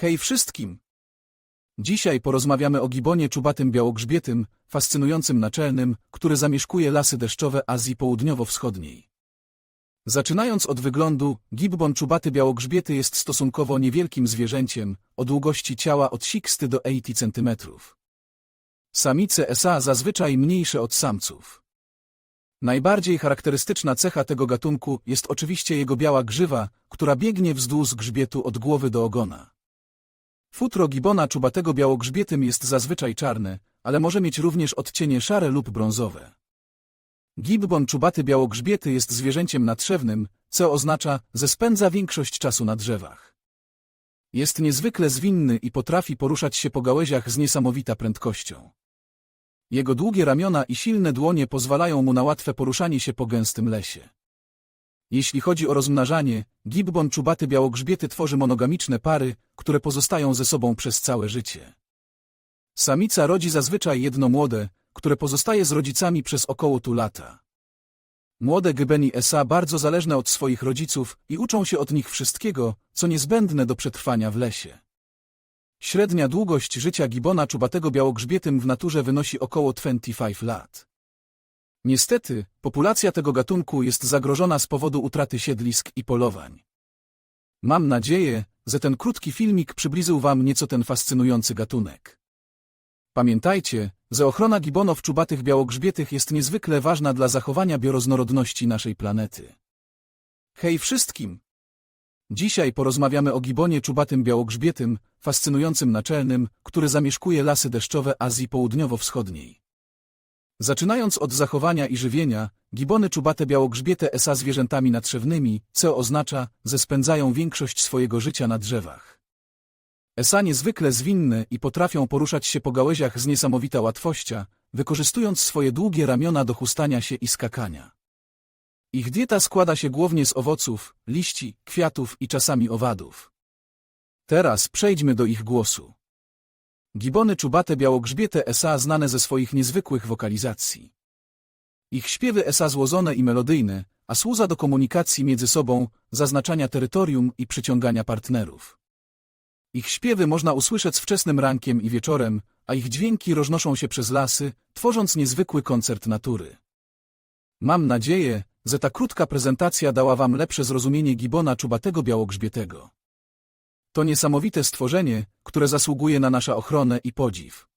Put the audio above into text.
Hej wszystkim! Dzisiaj porozmawiamy o gibonie czubatym białogrzbietym, fascynującym naczelnym, który zamieszkuje lasy deszczowe Azji Południowo-Wschodniej. Zaczynając od wyglądu, gibbon czubaty białogrzbiety jest stosunkowo niewielkim zwierzęciem, o długości ciała od 60 do 80 cm. Samice SA zazwyczaj mniejsze od samców. Najbardziej charakterystyczna cecha tego gatunku jest oczywiście jego biała grzywa, która biegnie wzdłuż grzbietu od głowy do ogona. Futro gibona czubatego białogrzbietym jest zazwyczaj czarne, ale może mieć również odcienie szare lub brązowe. Gibbon czubaty białogrzbiety jest zwierzęciem nadrzewnym, co oznacza, że spędza większość czasu na drzewach. Jest niezwykle zwinny i potrafi poruszać się po gałęziach z niesamowita prędkością. Jego długie ramiona i silne dłonie pozwalają mu na łatwe poruszanie się po gęstym lesie. Jeśli chodzi o rozmnażanie, gibbon czubaty białogrzbiety tworzy monogamiczne pary, które pozostają ze sobą przez całe życie. Samica rodzi zazwyczaj jedno młode, które pozostaje z rodzicami przez około tu lata. Młode gybeni SA bardzo zależne od swoich rodziców i uczą się od nich wszystkiego, co niezbędne do przetrwania w lesie. Średnia długość życia gibona czubatego białogrzbietym w naturze wynosi około 25 lat. Niestety, populacja tego gatunku jest zagrożona z powodu utraty siedlisk i polowań. Mam nadzieję, że ten krótki filmik przybliżył Wam nieco ten fascynujący gatunek. Pamiętajcie, że ochrona gibonów czubatych białogrzbietych jest niezwykle ważna dla zachowania bioróżnorodności naszej planety. Hej wszystkim! Dzisiaj porozmawiamy o gibonie czubatym białogrzbietym, fascynującym naczelnym, który zamieszkuje lasy deszczowe Azji Południowo-Wschodniej. Zaczynając od zachowania i żywienia, gibony czubate białogrzbiete SA zwierzętami nadrzewnymi, co oznacza, że spędzają większość swojego życia na drzewach. SA niezwykle zwinne i potrafią poruszać się po gałęziach z niesamowita łatwością, wykorzystując swoje długie ramiona do chustania się i skakania. Ich dieta składa się głównie z owoców, liści, kwiatów i czasami owadów. Teraz przejdźmy do ich głosu. Gibony czubate białogrzbiete SA znane ze swoich niezwykłych wokalizacji. Ich śpiewy SA złożone i melodyjne, a służa do komunikacji między sobą, zaznaczania terytorium i przyciągania partnerów. Ich śpiewy można usłyszeć wczesnym rankiem i wieczorem, a ich dźwięki roznoszą się przez lasy, tworząc niezwykły koncert natury. Mam nadzieję, że ta krótka prezentacja dała Wam lepsze zrozumienie gibona czubatego białogrzbietego. To niesamowite stworzenie, które zasługuje na naszą ochronę i podziw.